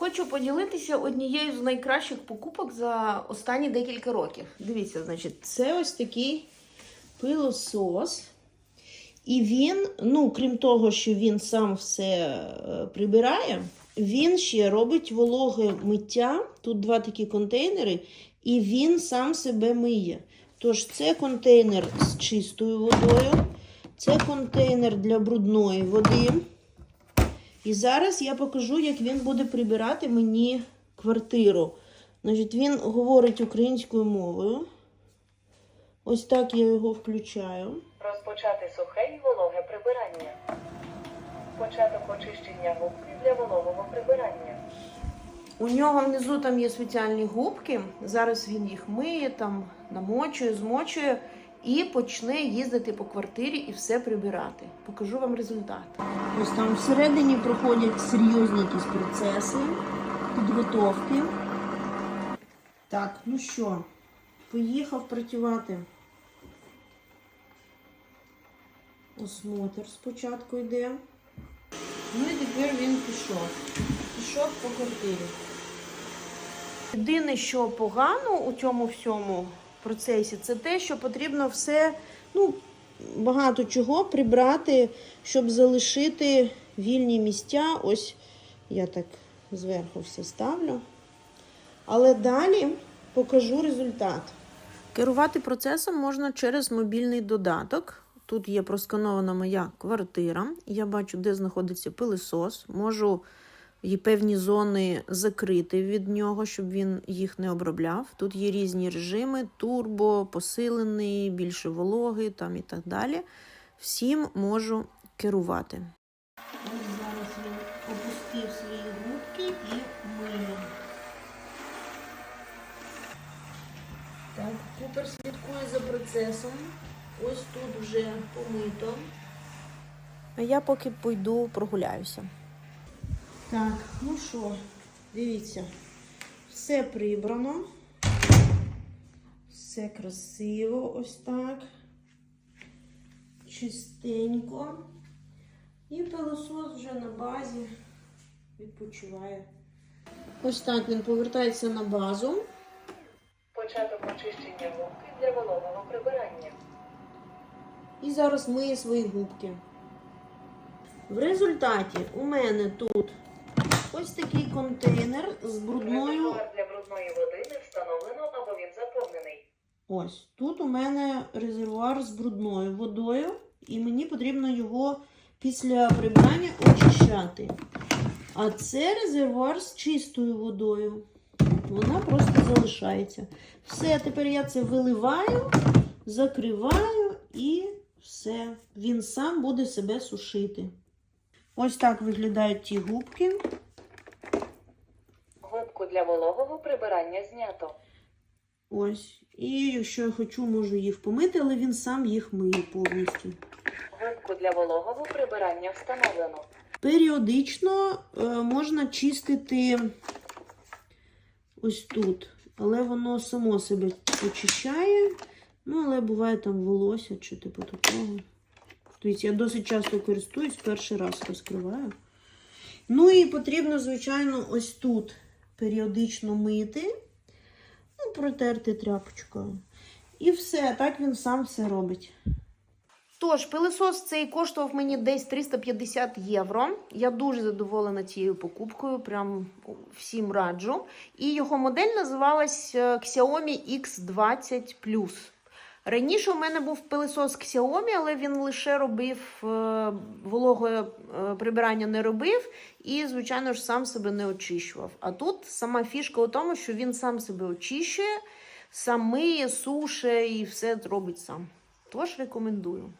Хочу поділитися однією з найкращих покупок за останні декілька років. Дивіться, значить, це ось такий пилосос. І він, ну, крім того, що він сам все е, прибирає, він ще робить вологе миття. Тут два такі контейнери, і він сам себе миє. Тож це контейнер з чистою водою, це контейнер для брудної води. І зараз я покажу, як він буде прибирати мені квартиру. Значить, він говорить українською мовою. Ось так я його включаю. Розпочати сухе і вологе прибирання. Початок очищення губки для вологого прибирання. У нього внизу там є спеціальні губки. Зараз він їх миє, там намочує, змочує і почне їздити по квартирі і все прибирати. Покажу вам результат. Ось там всередині проходять серйозні якісь процеси, підготовки. Так, ну що, поїхав працювати. Осмотр спочатку йде. Ну і тепер він пішов. Пішов по квартирі. Єдине, що погано у цьому всьому процесі, це те, що потрібно все, ну, багато чого прибрати, щоб залишити вільні місця. Ось я так зверху все ставлю. Але далі покажу результат. Керувати процесом можна через мобільний додаток. Тут є просканована моя квартира. Я бачу, де знаходиться пилисос. Можу і певні зони закрити від нього, щоб він їх не обробляв. Тут є різні режими: турбо, посилений, більше вологи там і так далі. Всім можу керувати. Ось зараз він опустив свої губки і миє. Так, Купер слідкує за процесом. Ось тут вже помито. А я поки пойду прогуляюся. Так, ну що, дивіться, все прибрано. Все красиво, ось так. Чистенько. І пилосос вже на базі відпочиває. Ось так він повертається на базу. Початок очищення губки для вологого прибирання. І зараз миє свої губки. В результаті у мене тут ось такий контейнер з брудною. Для брудної води не встановлено або він заповнений. Ось тут у мене резервуар з брудною водою, і мені потрібно його після прибирання очищати. А це резервуар з чистою водою. Вона просто залишається. Все, тепер я це виливаю, закриваю і все. Він сам буде себе сушити. Ось так виглядають ті губки. Губку для вологого прибирання знято. Ось. І якщо я хочу, можу їх помити, але він сам їх миє повністю. Губку для вологого прибирання встановлено. Періодично е, можна чистити ось тут, але воно само себе очищає. Ну, але буває там волосся чи типу такого. Дивіться, я досить часто користуюсь, перший раз розкриваю. Ну і потрібно, звичайно, ось тут періодично мити, ну, протерти тряпочкою. І все, так він сам все робить. Тож, пилисос цей коштував мені десь 350 євро. Я дуже задоволена цією покупкою, прям всім раджу. І його модель називалась е, Xiaomi X20 Раніше у мене був пилисос Xiaomi, але він лише робив е, вологе е, прибирання не робив і, звичайно ж, сам себе не очищував. А тут сама фішка у тому, що він сам себе очищує, сам миє, суше і все робить сам. Тож рекомендую.